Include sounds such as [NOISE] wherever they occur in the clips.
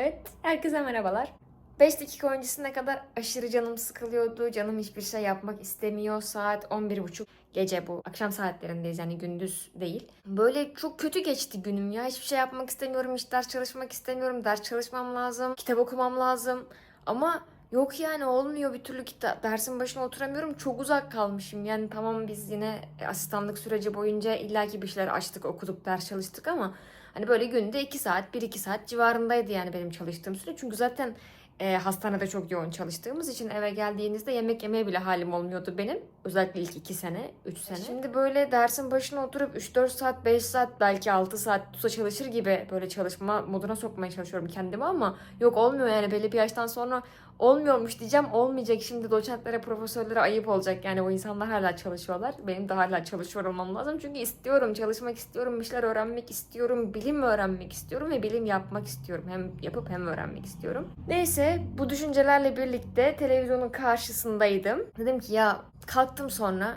Evet, herkese merhabalar. 5 dakika öncesine kadar aşırı canım sıkılıyordu. Canım hiçbir şey yapmak istemiyor. Saat 11.30 gece bu. Akşam saatlerindeyiz yani gündüz değil. Böyle çok kötü geçti günüm ya. Hiçbir şey yapmak istemiyorum. Hiç ders çalışmak istemiyorum. Ders çalışmam lazım. Kitap okumam lazım. Ama yok yani olmuyor bir türlü kitap. Dersin başına oturamıyorum. Çok uzak kalmışım. Yani tamam biz yine asistanlık süreci boyunca illaki bir şeyler açtık, okuduk, ders çalıştık ama Hani böyle günde 2 saat, 1-2 saat civarındaydı yani benim çalıştığım süre. Çünkü zaten e, hastanede çok yoğun çalıştığımız için eve geldiğinizde yemek yemeye bile halim olmuyordu benim. Özellikle ilk 2 sene, 3 sene. Şimdi böyle dersin başına oturup 3-4 saat, 5 saat, belki 6 saat tuta çalışır gibi böyle çalışma moduna sokmaya çalışıyorum kendimi ama yok olmuyor yani belli bir yaştan sonra olmuyormuş diyeceğim. Olmayacak şimdi doçentlere, profesörlere ayıp olacak. Yani o insanlar hala çalışıyorlar. Benim de hala çalışıyor olmam lazım. Çünkü istiyorum, çalışmak istiyorum, bir şeyler öğrenmek istiyorum, bilim öğrenmek istiyorum ve bilim yapmak istiyorum. Hem yapıp hem öğrenmek istiyorum. Neyse bu düşüncelerle birlikte televizyonun karşısındaydım. Dedim ki ya kalktım sonra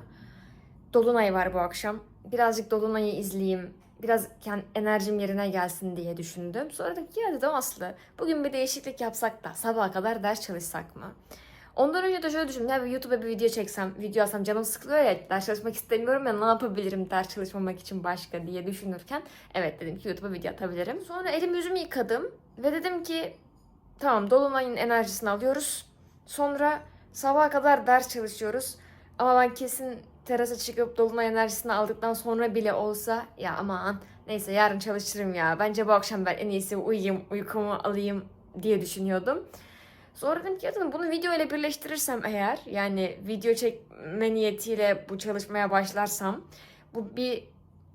Dolunay var bu akşam. Birazcık Dolunay'ı izleyeyim. Biraz kend- enerjim yerine gelsin diye düşündüm. Sonra dedim ki ya dedim Aslı bugün bir değişiklik yapsak da sabaha kadar ders çalışsak mı? Ondan önce de şöyle düşündüm. Ya bir YouTube'a bir video çeksem, video alsam canım sıkılıyor ya ders çalışmak istemiyorum ya ne yapabilirim ders çalışmamak için başka diye düşünürken evet dedim ki YouTube'a video atabilirim. Sonra elimi yüzümü yıkadım ve dedim ki tamam Dolunay'ın enerjisini alıyoruz. Sonra sabaha kadar ders çalışıyoruz. Ama ben kesin terasa çıkıp dolunay enerjisini aldıktan sonra bile olsa ya aman neyse yarın çalışırım ya. Bence bu akşam ben en iyisi uyuyayım, uykumu alayım diye düşünüyordum. Sonra dedim ki ya dedim bunu video ile birleştirirsem eğer yani video çekme niyetiyle bu çalışmaya başlarsam bu bir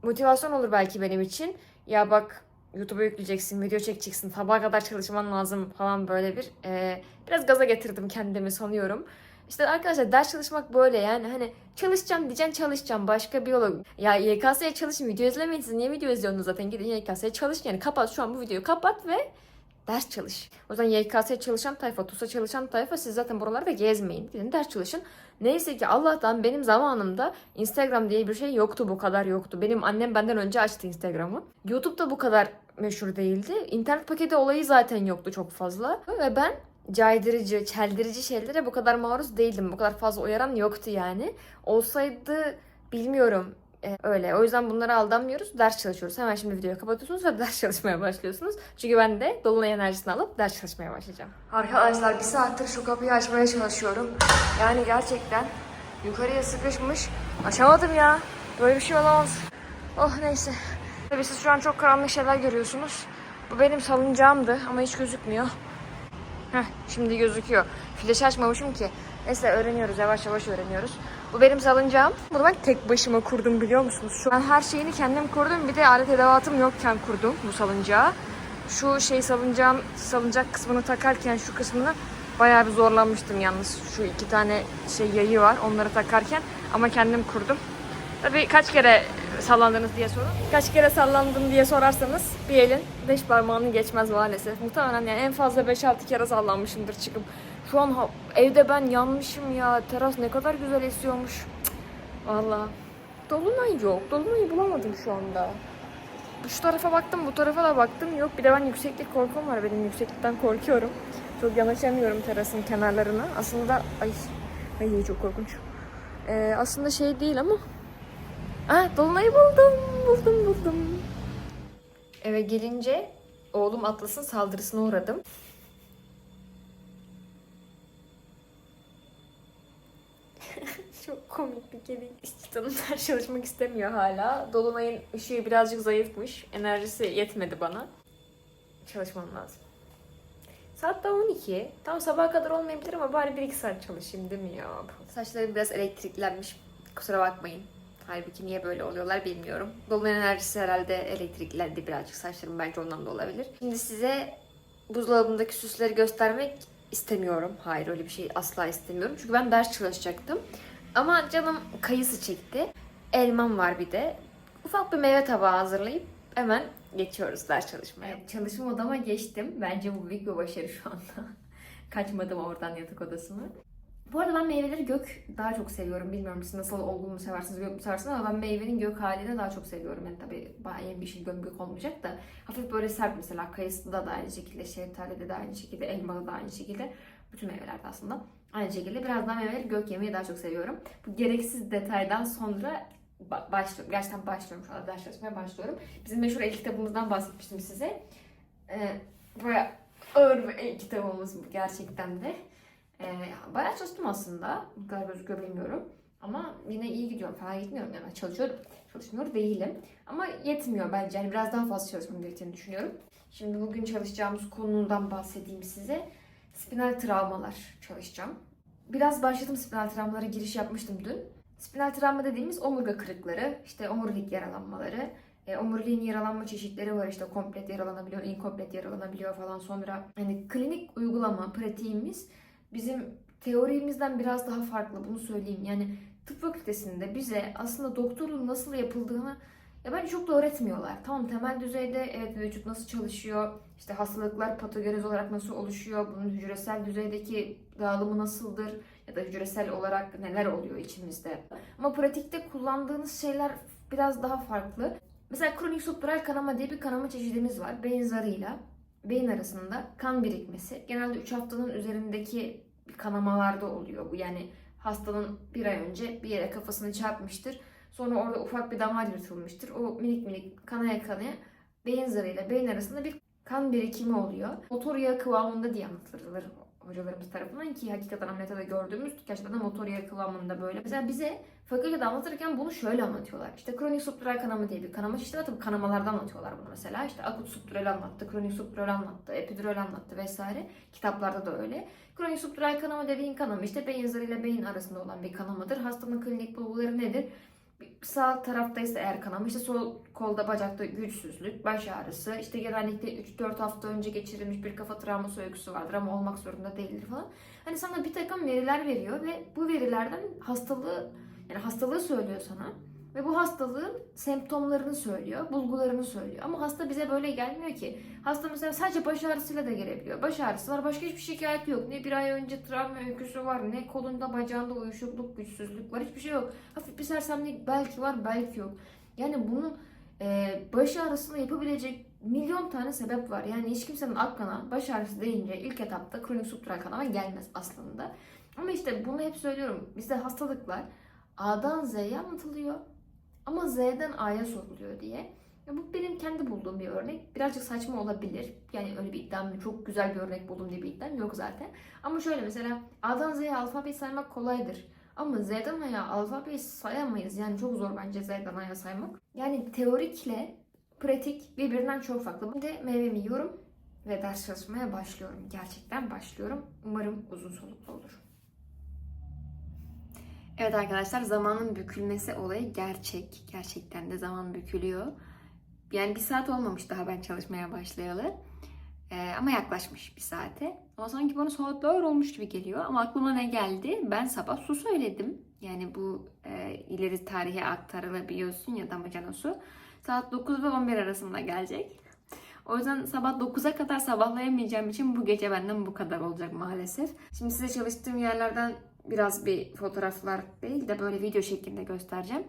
motivasyon olur belki benim için. Ya bak YouTube'a yükleyeceksin, video çekeceksin, sabaha kadar çalışman lazım falan böyle bir e, biraz gaza getirdim kendimi sanıyorum. İşte arkadaşlar ders çalışmak böyle yani hani çalışacağım diyeceksin çalışacağım başka bir yola. Ya YKS'ye çalışın video izlemeyin niye video izliyorsunuz zaten gidin YKS'ye çalış yani kapat şu an bu videoyu kapat ve ders çalış. O yüzden YKS'ye çalışan tayfa, TUS'a çalışan tayfa siz zaten buralarda gezmeyin. Gidin ders çalışın. Neyse ki Allah'tan benim zamanımda Instagram diye bir şey yoktu bu kadar yoktu. Benim annem benden önce açtı Instagram'ı. YouTube da bu kadar meşhur değildi. İnternet paketi olayı zaten yoktu çok fazla. Ve ben caydırıcı, çeldirici şeylere bu kadar maruz değildim. Bu kadar fazla uyaran yoktu yani. Olsaydı bilmiyorum e, öyle. O yüzden bunlara aldanmıyoruz. Ders çalışıyoruz. Hemen şimdi videoyu kapatıyorsunuz ve [LAUGHS] ders çalışmaya başlıyorsunuz. Çünkü ben de dolunay enerjisini alıp ders çalışmaya başlayacağım. Arkadaşlar bir saattir şu kapıyı açmaya çalışıyorum. Yani gerçekten yukarıya sıkışmış. Açamadım ya. Böyle bir şey olamaz. Oh neyse. Tabii siz şu an çok karanlık şeyler görüyorsunuz. Bu benim salıncağımdı ama hiç gözükmüyor. Heh, şimdi gözüküyor. Flash açmamışım ki. Neyse öğreniyoruz. Yavaş yavaş öğreniyoruz. Bu benim salıncağım. Bunu ben tek başıma kurdum biliyor musunuz? Şu an her şeyini kendim kurdum. Bir de alet edevatım yokken kurdum bu salıncağı. Şu şey salıncağım, salıncak kısmını takarken şu kısmını bayağı bir zorlanmıştım yalnız. Şu iki tane şey yayı var onları takarken. Ama kendim kurdum. Tabii kaç kere sallandınız diye sorun. Kaç kere sallandım diye sorarsanız bir elin beş parmağını geçmez maalesef. Muhtemelen yani en fazla 5-6 kere sallanmışımdır çıkıp. Şu an evde ben yanmışım ya. Teras ne kadar güzel esiyormuş. Cık, Vallahi. Dolunay yok. Dolunay'ı bulamadım şu anda. Şu tarafa baktım, bu tarafa da baktım. Yok bir de ben yükseklik korkum var. Benim yükseklikten korkuyorum. Çok yanaşamıyorum terasın kenarlarına. Aslında ay, ay çok korkunç. Ee, aslında şey değil ama Ah, dolunayı buldum, buldum, buldum. Eve gelince oğlum Atlas'ın saldırısına uğradım. [LAUGHS] Çok komik bir kedi. Ders çalışmak istemiyor hala. Dolunay'ın ışığı birazcık zayıfmış. Enerjisi yetmedi bana. Çalışmam lazım. Saat daha 12. Tam sabaha kadar olmayabilir ama bari 1-2 saat çalışayım değil mi ya? Saçlarım biraz elektriklenmiş. Kusura bakmayın. Halbuki niye böyle oluyorlar bilmiyorum. Dolunay enerjisi herhalde elektriklendi birazcık. Saçlarım bence ondan da olabilir. Şimdi size buzdolabındaki süsleri göstermek istemiyorum. Hayır öyle bir şey asla istemiyorum. Çünkü ben ders çalışacaktım. Ama canım kayısı çekti. Elmam var bir de. Ufak bir meyve tabağı hazırlayıp hemen geçiyoruz ders çalışmaya. çalışma odama geçtim. Bence bu büyük bir başarı şu anda. [LAUGHS] Kaçmadım oradan yatak odasına. Bu arada ben meyveleri gök daha çok seviyorum. Bilmiyorum siz nasıl olgun mu seversiniz, gök mü seversiniz ama ben meyvenin gök halini daha çok seviyorum. Yani tabii bayağı yeşil gömgök olmayacak da hafif böyle sert mesela kayısıda da aynı şekilde, şeftalide de aynı şekilde, elmada da aynı şekilde. Bütün meyvelerde aslında. Aynı şekilde biraz daha meyveleri gök yemeyi daha çok seviyorum. Bu gereksiz detaydan sonra ba- başlıyorum. Gerçekten başlıyorum şu anda ders çalışmaya başlıyorum. Bizim meşhur el kitabımızdan bahsetmiştim size. Ee, bayağı ağır bir el kitabımız bu gerçekten de. Ee, bayağı çalıştım aslında. Bu gözüküyor bilmiyorum. Ama yine iyi gidiyorum. Fena gitmiyorum yani. Çalışıyorum. Çalışmıyor değilim. Ama yetmiyor bence. Yani biraz daha fazla çalışmam gerektiğini düşünüyorum. Şimdi bugün çalışacağımız konudan bahsedeyim size. Spinal travmalar çalışacağım. Biraz başladım spinal travmalara giriş yapmıştım dün. Spinal travma dediğimiz omurga kırıkları, işte omurilik yaralanmaları, e, omuriliğin yaralanma çeşitleri var işte komplet yaralanabiliyor, inkomplet yaralanabiliyor falan sonra. Hani klinik uygulama, pratiğimiz bizim teorimizden biraz daha farklı bunu söyleyeyim. Yani tıp fakültesinde bize aslında doktorluğun nasıl yapıldığını ya bence çok da öğretmiyorlar. Tamam temel düzeyde evet vücut nasıl çalışıyor, işte hastalıklar patogenez olarak nasıl oluşuyor, bunun hücresel düzeydeki dağılımı nasıldır ya da hücresel olarak neler oluyor içimizde. Ama pratikte kullandığınız şeyler biraz daha farklı. Mesela kronik subdural kanama diye bir kanama çeşidimiz var. Beyin zarıyla beyin arasında kan birikmesi. Genelde 3 haftanın üzerindeki kanamalarda oluyor bu. Yani hastanın bir ay önce bir yere kafasını çarpmıştır. Sonra orada ufak bir damar yırtılmıştır. O minik minik kanaya kanaya beyin zarıyla beyin arasında bir kan birikimi oluyor. Motor yağı kıvamında diye anlatılır hocalarımız tarafından ki hakikaten ameliyata da gördüğümüz gerçekten motor yağı kıvamında böyle. Mesela bize fakültede anlatırken bunu şöyle anlatıyorlar. İşte kronik subdural kanama diye bir kanama çeşidi var. Tabii kanamalardan anlatıyorlar bunu mesela. İşte akut subdural anlattı, kronik subdural anlattı, epidural anlattı vesaire. Kitaplarda da öyle. Kronik subdural kanama dediğin kanama işte beyin zarıyla beyin arasında olan bir kanamadır. Hastanın klinik bulguları nedir? Sağ taraftaysa eğer kanama, işte sol kolda bacakta güçsüzlük, baş ağrısı, işte genellikle 3-4 hafta önce geçirilmiş bir kafa travması öyküsü vardır ama olmak zorunda değildir falan. Hani sana bir takım veriler veriyor ve bu verilerden hastalığı, yani hastalığı söylüyor sana. Ve bu hastalığın semptomlarını söylüyor, bulgularını söylüyor. Ama hasta bize böyle gelmiyor ki. Hasta mesela sadece baş ağrısıyla da gelebiliyor. Baş ağrısı var, başka hiçbir şikayeti yok. Ne bir ay önce travma öyküsü var, ne kolunda bacağında uyuşukluk, güçsüzlük var. Hiçbir şey yok. Hafif bir sersemlik belki var, belki yok. Yani bunun e, baş ağrısını yapabilecek milyon tane sebep var. Yani hiç kimsenin aklına baş ağrısı deyince ilk etapta kronik subdural kanama gelmez aslında. Ama işte bunu hep söylüyorum. Bizde hastalıklar A'dan Z'ye anlatılıyor. Ama Z'den A'ya soruluyor diye. Ya bu benim kendi bulduğum bir örnek. Birazcık saçma olabilir. Yani öyle bir iddiam, çok güzel bir örnek buldum diye bir iddiam yok zaten. Ama şöyle mesela A'dan Z'ye alfabeyi saymak kolaydır. Ama Z'den A'ya alfabeyi sayamayız. Yani çok zor bence Z'den A'ya saymak. Yani teorikle pratik birbirinden çok farklı. Ben de meyvemi yiyorum ve ders çalışmaya başlıyorum. Gerçekten başlıyorum. Umarım uzun soluklu olur. Evet arkadaşlar zamanın bükülmesi olayı gerçek. Gerçekten de zaman bükülüyor. Yani bir saat olmamış daha ben çalışmaya başlayalı. Ee, ama yaklaşmış bir saate. Ama sanki bana saatler olmuş gibi geliyor. Ama aklıma ne geldi? Ben sabah su söyledim. Yani bu e, ileri tarihe aktarılabiliyorsun ya damacana su. Saat 9 ve 11 arasında gelecek. O yüzden sabah 9'a kadar sabahlayamayacağım için bu gece benden bu kadar olacak maalesef. Şimdi size çalıştığım yerlerden biraz bir fotoğraflar değil de böyle video şeklinde göstereceğim.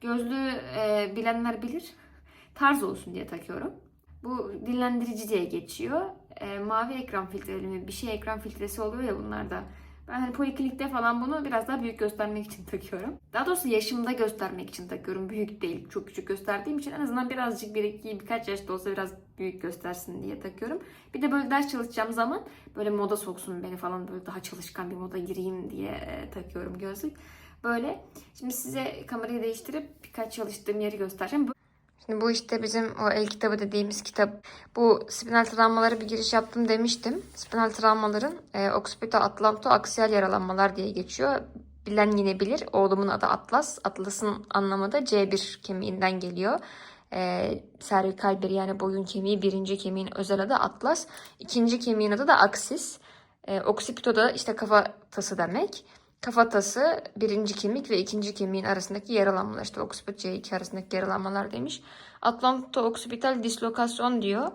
Gözlüğü e, bilenler bilir. Tarz olsun diye takıyorum. Bu dinlendirici diye geçiyor. E, mavi ekran filtreli mi bir şey ekran filtresi oluyor ya bunlarda. Ben hani poliklinikte falan bunu biraz daha büyük göstermek için [LAUGHS] takıyorum. Daha doğrusu yaşımda göstermek için takıyorum. Büyük değil. Çok küçük gösterdiğim için en azından birazcık bir iki birkaç yaşta olsa biraz büyük göstersin diye takıyorum. Bir de böyle ders çalışacağım zaman böyle moda soksun beni falan böyle daha çalışkan bir moda gireyim diye e, takıyorum gözlük. Böyle. Şimdi size kamerayı değiştirip birkaç çalıştığım yeri göstereceğim. Şimdi bu işte bizim o el kitabı dediğimiz kitap. Bu spinal travmalara bir giriş yaptım demiştim. Spinal travmaların e, occipito atlanto aksiyal yaralanmalar diye geçiyor. Bilen yine bilir. Oğlumun adı Atlas. Atlas'ın anlamı da C1 kemiğinden geliyor. E, servikal bir yani boyun kemiği. Birinci kemiğin özel adı Atlas. İkinci kemiğin adı da aksis. E, occipito da işte kafatası demek. Kafatası birinci kemik ve ikinci kemiğin arasındaki yaralanmalar. İşte occipit C2 arasındaki yaralanmalar demiş. Atlanto-occipital dislokasyon diyor.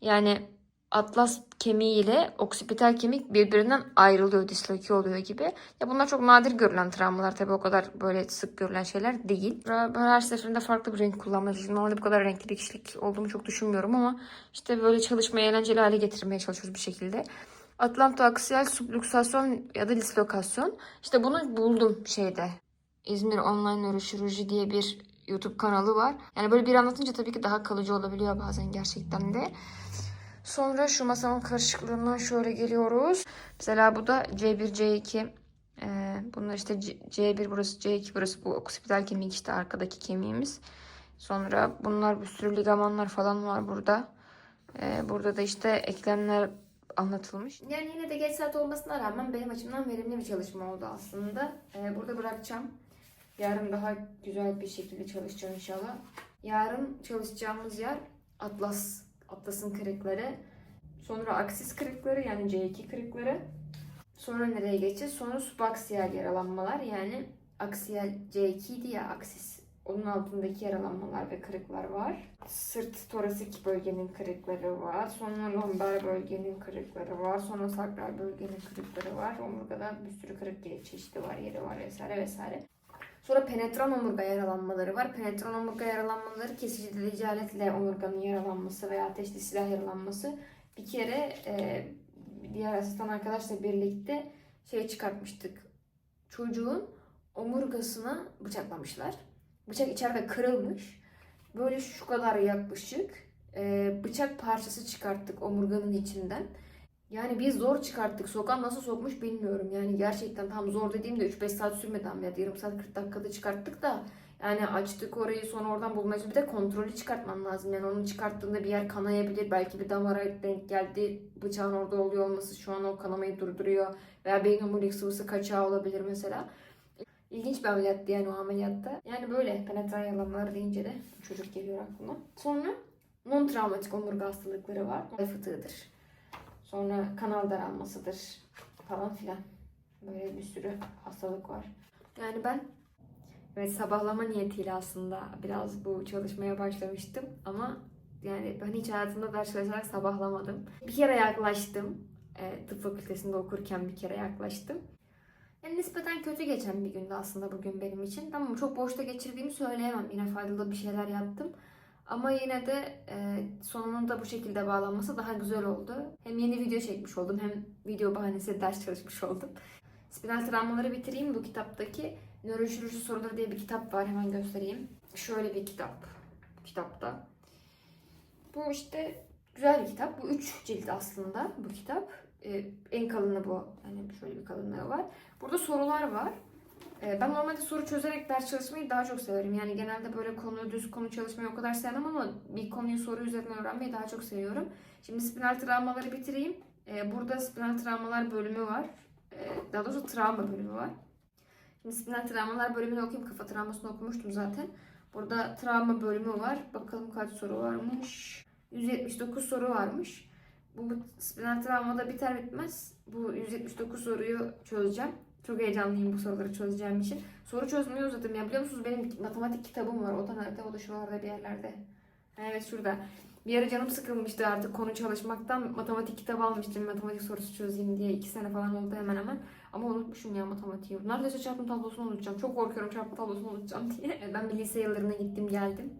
Yani atlas kemiği ile oksipital kemik birbirinden ayrılıyor, disloke oluyor gibi. Ya bunlar çok nadir görülen travmalar tabii o kadar böyle sık görülen şeyler değil. Böyle her seferinde farklı bir renk kullanmaya çalışıyorum. Normalde bu kadar renkli bir kişilik olduğumu çok düşünmüyorum ama işte böyle çalışmayı eğlenceli hale getirmeye çalışıyoruz bir şekilde. Atlantoaksiyal subluksasyon ya da dislokasyon. İşte bunu buldum şeyde. İzmir Online Nöroşirurji diye bir YouTube kanalı var. Yani böyle bir anlatınca tabii ki daha kalıcı olabiliyor bazen gerçekten de. Sonra şu masanın karışıklığından şöyle geliyoruz. Mesela bu da C1, C2. Ee, bunlar işte C- C1 burası, C2 burası bu oksipital kemik işte arkadaki kemiğimiz. Sonra bunlar bir sürü ligamanlar falan var burada. Ee, burada da işte eklemler anlatılmış. Yani yine de geç saat olmasına rağmen benim açımdan verimli bir çalışma oldu aslında. Ee, burada bırakacağım. Yarın daha güzel bir şekilde çalışacağım inşallah. Yarın çalışacağımız yer Atlas. Atlas'ın kırıkları. Sonra aksis kırıkları yani C2 kırıkları. Sonra nereye geçeceğiz? Sonra subaksiyel yaralanmalar yani aksiyel C2 idi ya aksis. Onun altındaki yaralanmalar ve kırıklar var. Sırt torasik bölgenin kırıkları var. Sonra lomber bölgenin kırıkları var. Sonra sakral bölgenin kırıkları var. Omurgada bir sürü kırık çeşidi var, yeri var vesaire vesaire. Sonra penetran omurga yaralanmaları var. Penetran omurga yaralanmaları kesici delici aletle omurganın yaralanması veya ateşli silah yaralanması. Bir kere e, diğer asistan arkadaşla birlikte şey çıkartmıştık. Çocuğun omurgasına bıçaklamışlar. Bıçak içeride kırılmış. Böyle şu kadar yaklaşık e, bıçak parçası çıkarttık omurganın içinden. Yani biz zor çıkarttık. Sokan nasıl sokmuş bilmiyorum. Yani gerçekten tam zor dediğimde 3-5 saat sürmedi ameliyat. Yarım saat 40 dakikada çıkarttık da yani açtık orayı sonra oradan bulmaya Bir de kontrolü çıkartman lazım. Yani onu çıkarttığında bir yer kanayabilir. Belki bir damara denk geldi. Bıçağın orada oluyor olması şu an o kanamayı durduruyor. Veya beyin omurilik sıvısı kaçağı olabilir mesela. İlginç bir ameliyattı yani o ameliyatta. Yani böyle penetran yalanlar deyince de çocuk geliyor aklıma. Sonra non travmatik omurga hastalıkları var. Fıtığıdır. Sonra kanal daralmasıdır falan filan. Böyle bir sürü hastalık var. Yani ben evet sabahlama niyetiyle aslında biraz bu çalışmaya başlamıştım ama yani ben hiç hayatımda ders çalışarak sabahlamadım. Bir kere yaklaştım. E, tıp fakültesinde okurken bir kere yaklaştım. Yani nispeten kötü geçen bir gündü aslında bugün benim için. Tamam çok boşta geçirdiğimi söyleyemem. Yine faydalı bir şeyler yaptım. Ama yine de e, sonunun da bu şekilde bağlanması daha güzel oldu. Hem yeni video çekmiş oldum hem video bahanesi ders çalışmış oldum. Spinal travmaları bitireyim. Bu kitaptaki nöroşirurji soruları diye bir kitap var. Hemen göstereyim. Şöyle bir kitap. Kitapta. Bu işte güzel bir kitap. Bu üç cilt aslında bu kitap. E, en kalını bu. Yani şöyle bir kalınlığı var. Burada sorular var. Ee, Ben normalde soru çözerek ders çalışmayı daha çok severim. Yani genelde böyle konu düz konu çalışmayı o kadar sevmem ama bir konuyu soru üzerinden öğrenmeyi daha çok seviyorum. Şimdi spinal travmaları bitireyim. Ee, Burada spinal travmalar bölümü var. Ee, Daha doğrusu travma bölümü var. Şimdi spinal travmalar bölümünü okuyayım. Kafa travmasını okumuştum zaten. Burada travma bölümü var. Bakalım kaç soru varmış. 179 soru varmış. Bu spinal travmada biter bitmez bu 179 soruyu çözeceğim. Çok heyecanlıyım bu soruları çözeceğim için. Soru çözmeyi uzadım ya. Biliyor musunuz benim matematik kitabım var. O da nerede? O da şuralarda bir yerlerde. Evet şurada. Bir ara canım sıkılmıştı artık konu çalışmaktan. Matematik kitabı almıştım. Matematik sorusu çözeyim diye. iki sene falan oldu hemen hemen. Ama unutmuşum ya matematiği. Neredeyse çarpım tablosunu unutacağım. Çok korkuyorum çarpım tablosunu unutacağım diye. [LAUGHS] Ben bir lise yıllarına gittim geldim.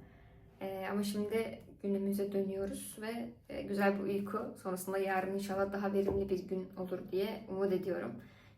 Ee, ama şimdi günümüze dönüyoruz ve e, güzel bir uyku. Sonrasında yarın inşallah daha verimli bir gün olur diye umut ediyorum.